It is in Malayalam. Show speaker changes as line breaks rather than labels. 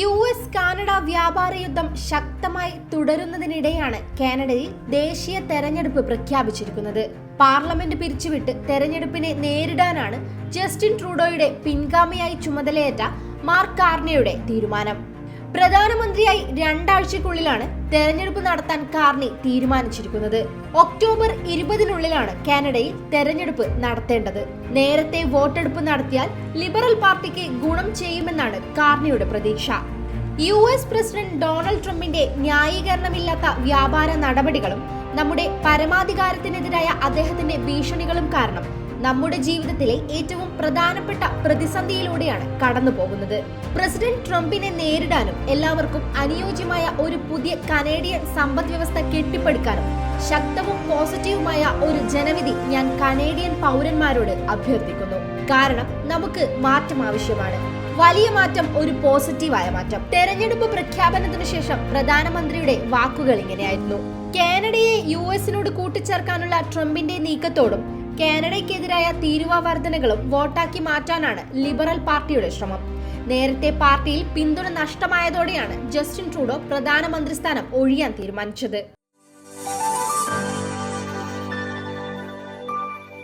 യു എസ് കാനഡ വ്യാപാര യുദ്ധം ശക്തമായി തുടരുന്നതിനിടെയാണ് കാനഡയിൽ ദേശീയ തെരഞ്ഞെടുപ്പ് പ്രഖ്യാപിച്ചിരിക്കുന്നത്. പാർലമെന്റ് പിരിച്ചുവിട്ട് തെരഞ്ഞെടുപ്പിനെ നേരിടാനാണ് ജസ്റ്റിൻ ട്രൂഡോയുടെ പിൻഗാമിയായി ചുമതലയേറ്റ മാർക്ക് കാർണിയുടെ തീരുമാനം. പ്രധാനമന്ത്രിയായി രണ്ടാഴ്ചക്കുള്ളിലാണ് തെരഞ്ഞെടുപ്പ് നടത്താൻ കാർണി തീരുമാനിച്ചിരിക്കുന്നത്. ഒക്ടോബർ ഇരുപതിനുള്ളിലാണ് കാനഡയിൽ തെരഞ്ഞെടുപ്പ് നടത്തേണ്ടത്. നേരത്തെ വോട്ടെടുപ്പ് നടത്തിയാൽ ലിബറൽ പാർട്ടിക്ക് ഗുണം ചെയ്യുമെന്നാണ് കാർണിയുടെ പ്രതീക്ഷ. യു എസ് പ്രസിഡന്റ് ഡൊണാൾഡ് ട്രംപിന്റെ ന്യായീകരണമില്ലാത്ത വ്യാപാര നടപടികളും നമ്മുടെ പരമാധികാരത്തിനെതിരായ അദ്ദേഹത്തിന്റെ ഭീഷണികളും കാരണം നമ്മുടെ ജീവിതത്തിലെ ഏറ്റവും പ്രധാനപ്പെട്ട പ്രതിസന്ധിയിലൂടെയാണ് കടന്നു പോകുന്നത്. പ്രസിഡന്റ് ട്രംപിനെ നേരിടാനും എല്ലാവർക്കും അനുയോജ്യമായ ഒരു പുതിയ കനേഡിയൻ സമ്പദ് വ്യവസ്ഥ കെട്ടിപ്പടുക്കാനും ശക്തവും പോസിറ്റീവുമായ ഒരു ജനവിധി ഞാൻ കനേഡിയൻ പൗരന്മാരോട് അഭ്യർത്ഥിക്കുന്നു. കാരണം നമുക്ക് മാറ്റം ആവശ്യമാണ്. വലിയ മാറ്റം ഒരു പോസിറ്റീവായ മാറ്റം. തെരഞ്ഞെടുപ്പ് പ്രഖ്യാപനത്തിന് ശേഷം പ്രധാനമന്ത്രിയുടെ വാക്കുകൾ ഇങ്ങനെയായിരുന്നു. കാനഡയെ യു എസിനോട് കൂട്ടിച്ചേർക്കാനുള്ള ട്രംപിന്റെ നീക്കത്തോടും കാനഡയ്ക്കെതിരായ തീരുവ വർധനകളും വോട്ടാക്കി മാറ്റാനാണ് ലിബറൽ പാർട്ടിയുടെ ശ്രമം. നേരത്തെ പാർട്ടിയിൽ പിന്തുണ നഷ്ടമായതോടെയാണ് ജസ്റ്റിൻ ട്രൂഡോ പ്രധാനമന്ത്രി സ്ഥാനം ഒഴിയാൻ തീരുമാനിച്ചത്.